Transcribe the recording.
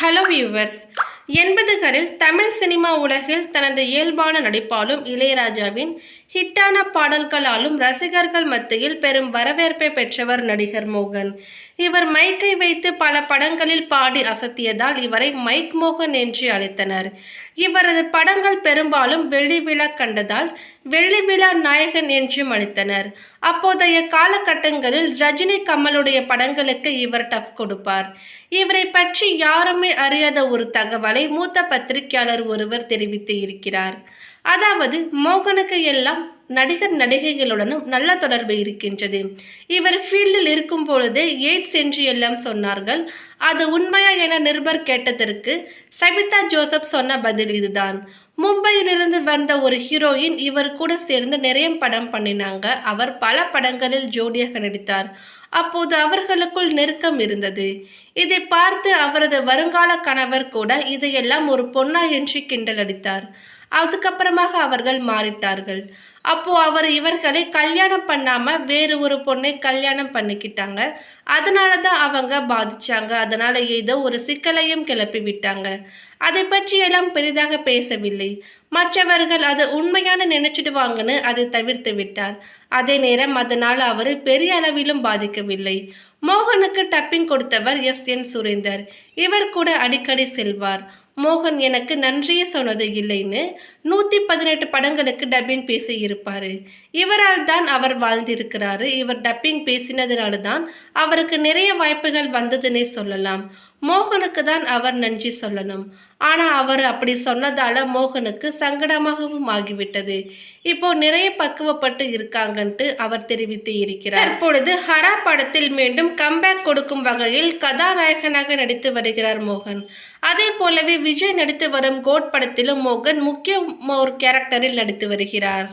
Hello viewers எண்பதுகளில் Tamil cinema உலகில் தனது இயல்பான நடிப்பாலும் இளையராஜாவின் ஹிட்டான பாடல்களாலும் ரசிகர்கள் மத்தியில் பெரும் வரவேற்பை பெற்றவர் நடிகர் மோகன். இவர் மைக்கை வைத்து பல படங்களில் பாடி அசத்தியதால் இவரை மைக் மோகன் என்று அழைத்தனர். இவரது படங்கள் பெரும்பாலும் வெள்ளி விழா கண்டதால் வெள்ளி விழா நாயகன் என்றும் அளித்தனர். அப்போதைய காலகட்டங்களில் ரஜினி கமலுடைய படங்களுக்கு இவர் டஃப் கொடுப்பார். இவரை பற்றி யாருமே அறியாத ஒரு தகவலை மூத்த பத்திரிகையாளர் ஒருவர் தெரிவித்து இருக்கிறார். அதாவது மோகனுக்கு எல்லாம் நடிகர் நடிகைகளுடனும் நல்ல தொடர்பு இருக்கின்றது. இவர் ஃபீல்டில் இருக்கும் பொழுதே எய்ட்ஸ் என்று எல்லாம் சொன்னார்கள். அது உண்மையா என நிருபர் கேட்டதற்கு சபிதா ஜோசப் சொன்ன பதில் இதுதான். மும்பையிலிருந்து வந்த ஒரு ஹீரோயின் இவர் கூட சேர்ந்து நிறைய படம் பண்ணினாங்க. அவர் பல படங்களில் ஜோடியாக நடித்தார். அப்போது அவர்களுக்குள் நெருக்கம் இருந்தது. இதை பார்த்து அவரது வருங்கால கணவர் கூட இதையெல்லாம் ஒரு பொண்ணா என்று கிண்டலடித்தார். அதுக்கப்புறமாக அவர்கள் மாறிட்டார்கள். அப்போது அவர் இவர்களை கல்யாணம் பண்ணாமல் வேறு ஒரு பொண்ணை கல்யாணம் பண்ணிக்கிட்டாங்க. அதனால தான் அவங்க பாதிச்சாங்க. அதனால ஏதோ ஒரு சிக்கலையும் கிளப்பி விட்டாங்க. அதை பற்றியெல்லாம் பெரிதாக பேசவில்லை. மற்றவர்கள் அது உண்மையான நினைச்சிடுவாங்கன்னு அதை தவிர்த்து விட்டார். அதே நேரம் அதனால் அவர் பெரிய அளவிலும் பாதிக்கவில்லை. மோகனுக்கு டப்பிங் கொடுத்தவர் எஸ் என் சுரேந்தர். இவர் கூட அடிக்கடி செல்வார். மோகன் எனக்கு நன்றியே சொன்னது இல்லைன்னு நூற்றி பதினெட்டு படங்களுக்கு டப்பிங் பேசி இவரால் தான் அவர் வாழ்ந்திருக்கிறாரு. இவர் டப்பிங் பேசினதுனால தான் அவருக்கு நிறைய வாய்ப்புகள் வந்ததுன்னே சொல்லலாம். மோகனுக்கு தான் அவர் நன்றி சொல்லணும். ஆனால் அவர் அப்படி சொன்னதால மோகனுக்கு சங்கடமாகவும் ஆகிவிட்டது. இப்போ நிறைய பக்குவப்பட்டு இருக்காங்கன்ட்டு அவர் தெரிவித்து இருக்கிறார். தற்பொழுது ஹரா படத்தில் மீண்டும் கம்பேக் கொடுக்கும் வகையில் கதாநாயகனாக நடித்து வருகிறார் மோகன். அதே போலவே விஜய் நடித்து வரும் கோட் படத்திலும் மோகன் முக்கிய ஒரு கேரக்டரில் நடித்து வருகிறார்.